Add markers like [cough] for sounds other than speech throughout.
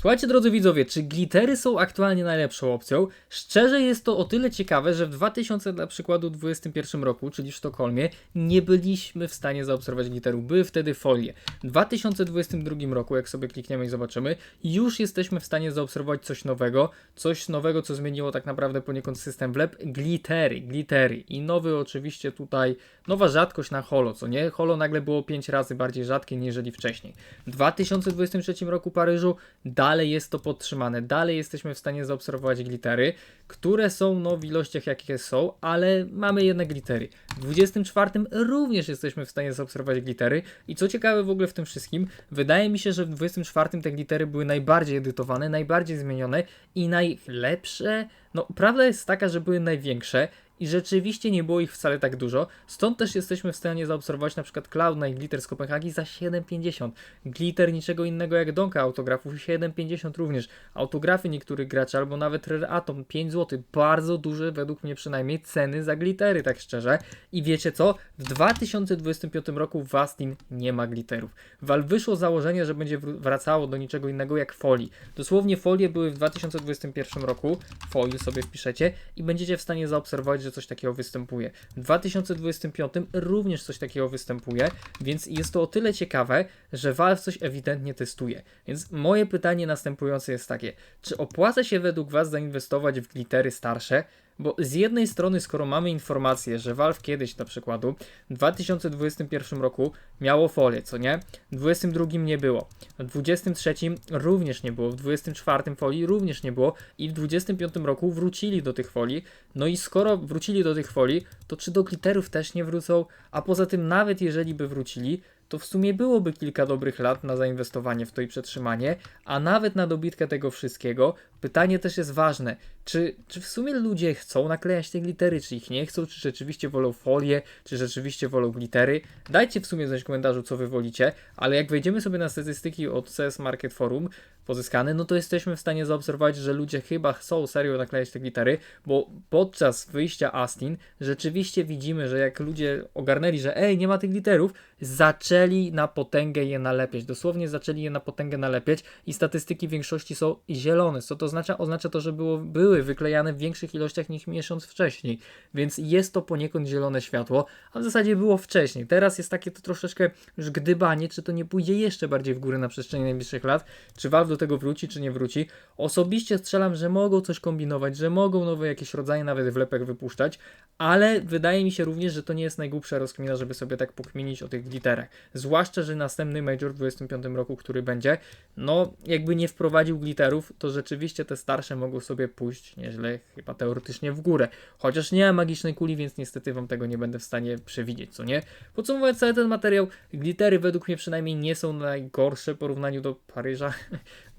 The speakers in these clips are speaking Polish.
Słuchajcie, drodzy widzowie, czy glittery są aktualnie najlepszą opcją? Szczerze jest to o tyle ciekawe, że w 2000 na przykładu 21 roku, czyli w Sztokholmie, nie byliśmy w stanie zaobserwować glitterów. Były wtedy folie. W 2022 roku, jak sobie klikniemy i zobaczymy, już jesteśmy w stanie zaobserwować coś nowego, coś nowego, co zmieniło tak naprawdę poniekąd system wlep, glittery, glittery. I nowy oczywiście tutaj, nowa rzadkość na holo, co nie? Holo nagle było 5 razy bardziej rzadkie niżeli wcześniej. W 2023 roku Paryżu dalej jest to podtrzymane, dalej jesteśmy w stanie zaobserwować glittery, które są no w ilościach jakie są, ale mamy jednak glittery. W 24 również jesteśmy w stanie zaobserwować glittery i co ciekawe w ogóle w tym wszystkim, wydaje mi się, że w 24 te glittery były najbardziej edytowane, najbardziej zmienione i najlepsze. No, prawda jest taka, że były największe i rzeczywiście nie było ich wcale tak dużo. Stąd też jesteśmy w stanie zaobserwować na przykład Cloud9 Glitter z Kopenhagi za 7,50. Glitter niczego innego jak donka autografów 7,50 również. Autografy niektórych graczy albo nawet Rare Atom 5 zł. Bardzo duże według mnie przynajmniej ceny za glittery, tak szczerze. I wiecie co? W 2025 roku w Astin nie ma glitterów. Valve wyszło założenie, że będzie wr- wracało do niczego innego jak folii. Dosłownie folie były w 2021 roku. Foil sobie wpiszecie i będziecie w stanie zaobserwować, że coś takiego występuje. W 2025 również coś takiego występuje, więc jest to o tyle ciekawe, że Valve coś ewidentnie testuje. Więc moje pytanie następujące jest takie: czy opłaca się według Was zainwestować w glittery starsze? Bo z jednej strony, skoro mamy informację, że Valve kiedyś na przykładu w 2021 roku miało folię, co nie? W 2022 nie było, w 2023 również nie było, w 2024 folii również nie było i w 2025 roku wrócili do tych folii. No i skoro wrócili do tych folii, to czy do glitterów też nie wrócą? A poza tym, nawet jeżeli by wrócili, to w sumie byłoby kilka dobrych lat na zainwestowanie w to i przetrzymanie, a nawet na dobitkę tego wszystkiego. Pytanie też jest ważne, czy, czy w sumie ludzie chcą naklejać te glittery, czy ich nie chcą, czy rzeczywiście wolą folię, czy rzeczywiście wolą glittery. Dajcie w sumie znać w komentarzu, co wy wolicie, ale jak wejdziemy sobie na statystyki od CS Market Forum pozyskane, no to jesteśmy w stanie zaobserwować, że ludzie chyba chcą serio naklejać te glittery, bo podczas wyjścia Astin rzeczywiście widzimy, że jak ludzie ogarnęli, że ej, nie ma tych glitterów, zaczęli na potęgę je nalepiać. Dosłownie zaczęli je na potęgę nalepiać i statystyki w większości są zielone. Co to oznacza? Oznacza to, że było, były wyklejane w większych ilościach niż miesiąc wcześniej. Więc jest to poniekąd zielone światło, a w zasadzie było wcześniej. Teraz jest takie to troszeczkę już gdybanie, czy to nie pójdzie jeszcze bardziej w górę na przestrzeni najbliższych lat, czy Valve do tego wróci, czy nie wróci. Osobiście strzelam, że mogą coś kombinować, że mogą nowe jakieś rodzaje nawet wlepek wypuszczać, ale wydaje mi się również, że to nie jest najgłupsza rozkmina, żeby sobie tak pokminić o tych glitterach. Zwłaszcza, że następny Major w 25 roku, który będzie, no jakby nie wprowadził glitterów, to rzeczywiście te starsze mogą sobie pójść nieźle, chyba teoretycznie w górę. Chociaż nie ma magicznej kuli, więc niestety wam tego nie będę w stanie przewidzieć, co nie? Podsumowując cały ten materiał, glittery według mnie przynajmniej nie są najgorsze w porównaniu do Paryża. [laughs]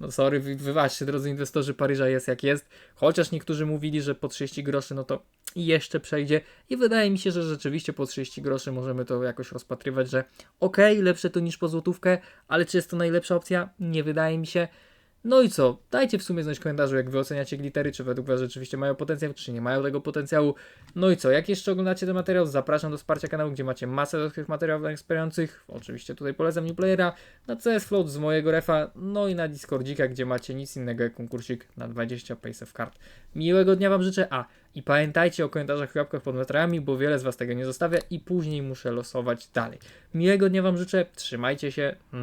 No sorry, wy- wybaczcie drodzy inwestorzy, Paryża jest jak jest. Chociaż niektórzy mówili, że po 30 groszy, no to jeszcze przejdzie. I wydaje mi się, że rzeczywiście po 30 groszy możemy to jakoś rozpatrywać, że okej, lepsze to niż po złotówkę, ale czy jest to najlepsza opcja? Nie wydaje mi się. No i co? Dajcie w sumie znać w komentarzu, jak wy oceniacie glittery, czy według was rzeczywiście mają potencjał, czy nie mają tego potencjału. No i co? Jak jeszcze oglądacie ten materiał, zapraszam do wsparcia kanału, gdzie macie masę dodatkowych materiałów wspierających. Oczywiście tutaj polecam Newplayera, na CS Float z mojego refa, no i na Discordzika, gdzie macie nic innego jak konkursik na 20 Paysafe Card. Miłego dnia wam życzę, a i pamiętajcie o komentarzach i łapkach pod materiałami, bo wiele z was tego nie zostawia i później muszę losować dalej. Miłego dnia wam życzę, trzymajcie się, no